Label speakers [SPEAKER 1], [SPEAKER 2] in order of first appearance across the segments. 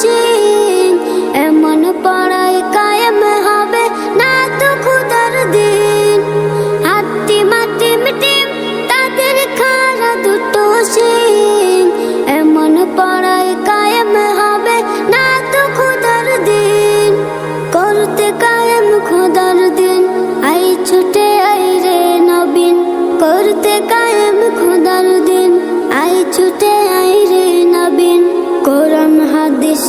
[SPEAKER 1] সিং এমন পড়ায় কায়েম হবে না তো খুদার দিন। হাতি মাটি মিটিম তাদের খারা দুটো সিং এমন পড়ায় কায়েম হবে না তো খুদার দিন। করতে কায়েম খুদার দিন, আই ছুটে আই রে নবীন। করতে কায়েম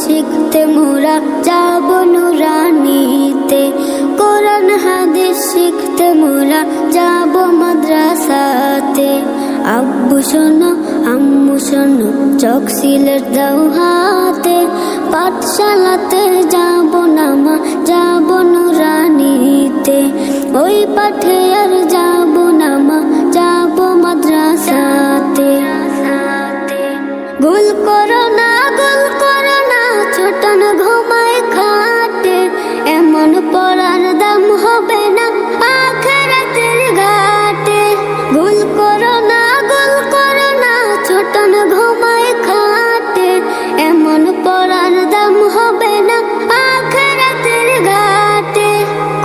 [SPEAKER 1] শিখতে মোরা যাব নুরানিতে। কোরআন, হাদিস শিখতে মোরা যাব মাদ্রাসাতে। আব্বু শোনো, আম্মু শোনো, চোখ সিলের দাও হাতে। পাঠশালাতে যাব না মা, যাব নুরানিতে। ওই পাঠে আর এমন পড়ার দাম হবে না। আখেরাতের ঘাটে। গুল করো না, গুল করো না, ছোটন ঘুমায় খাটে। এমন পড়ার দাম হবে না আখেরাতের ঘাটে।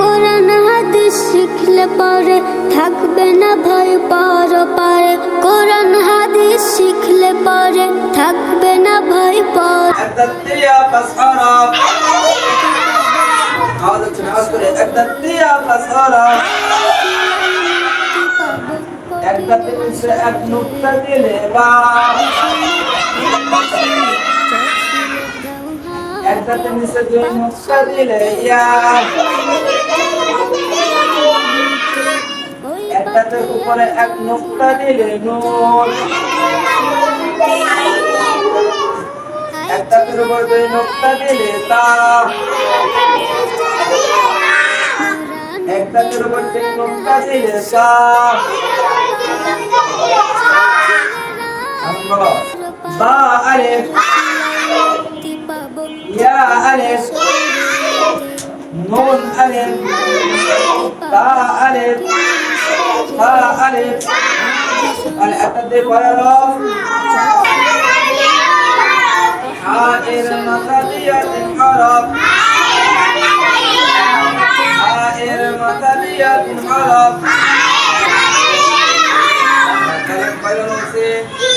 [SPEAKER 1] কোরআন হাদিস শিখলে পরে থাকবে না ভয়, পর পারে। কোরআন হাদিস শিখলে পরে থাকবে না ভয়, পর
[SPEAKER 2] আওয়াজ হচ্ছে না আওয়াজ করে একটা দিয়া ফাসারা এক নুকতা দিলে বা একটাতে নিচে দুই নুকতা দিলে ইয়া একটাতে উপরে এক নুকতা দিলে নুন একটাতে উপরে দুই নুকতা দিলে তা একটাতে উপর তিন নুক্তা দিলে তা? আমি বলো। বা আলিফ ইয়া আলিফ নুন আলিফ তা আলিফ তা আলিফ আর একটাতে পরে রব